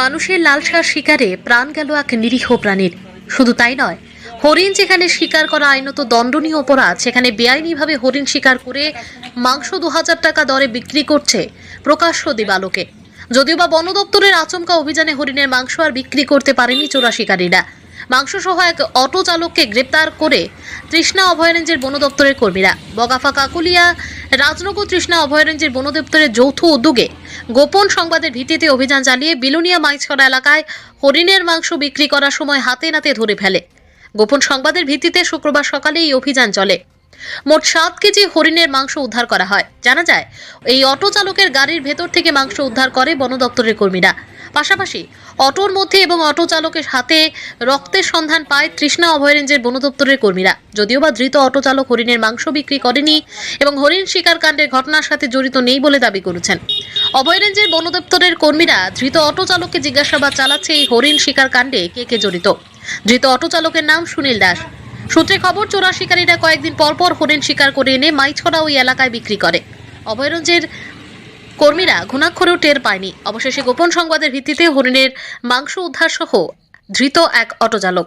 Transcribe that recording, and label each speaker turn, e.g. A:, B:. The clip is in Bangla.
A: মানুষের লালসার শিকারে প্রাণ গেল এক নিরীহ প্রাণীর। শুধু তাই নয়, হরিণ যেখানে শিকার করা আইনত দণ্ডনীয় অপরাধ, সেখানে বেআইনিভাবে হরিণ শিকার করে মাংস দু হাজার টাকা দরে বিক্রি করছে প্রকাশ্য দিবালোকে। যদিও বা বন দপ্তরের আচমকা অভিযানে হরিণের মাংস আর বিক্রি করতে পারেনি চোরা শিকারীরা মাংস সহ এক অটো চালককে গ্রেপ্তার করে তৃষ্ণা অভয়ারণ্যের বন দপ্তরের কর্মীরা। বগাফা কাকুলিয়া রাজনগর তৃষ্ণা অভয়ারণ্যের বন দপ্তরের যৌথ উদ্যোগে গোপন সংবাদের ভিত্তিতে অভিযান চালিয়ে বিলুনিয়া মাইছড়া এলাকায় হরিণের মাংস বিক্রি করার সময় হাতে নাতে ধরে ফেলে। গোপন সংবাদের ভিত্তিতে শুক্রবার সকালে এই অভিযান চলে। মোট সাত কেজি হরিণের মাংস উদ্ধার করা হয়। জানা যায়, এই অটো চালকের গাড়ির ভেতর থেকে মাংস উদ্ধার করে বন দপ্তরের কর্মীরা। পাশাপাশি অটোর মধ্যে এবং অটো চালকের হাতে রক্তের সন্ধান পায় তৃষ্ণা অভয়ারণ্যের বন দপ্তরের কর্মীরা। যদিও বা ধৃত অটো চালক হরিণের মাংস বিক্রি করেনি এবং হরিণ শিকার কাণ্ডের ঘটনার সাথে জড়িত নেই বলে দাবি করেছেন। অভয়ারণ্যের বন দপ্তরের কর্মীরা ধৃত অটো চালককে জিজ্ঞাসাবাদ চালাচ্ছে এই হরিণ শিকার কাণ্ডে কে কে জড়িত। ধৃত অটো চালকের নাম সুনীল দাস। সূত্রে খবর চোরা শিকারীরা কয়েকদিন পর পর হরিণ শিকার করে এনে মাইছড়া ওই এলাকায় বিক্রি করে। অভয়ারণ্যের কর্মীরা ঘুণাক্ষরেও টের পায়নি। অবশেষে গোপন সংবাদের ভিত্তিতে হরিণের মাংস উদ্ধার সহ ধৃত এক অটো চালক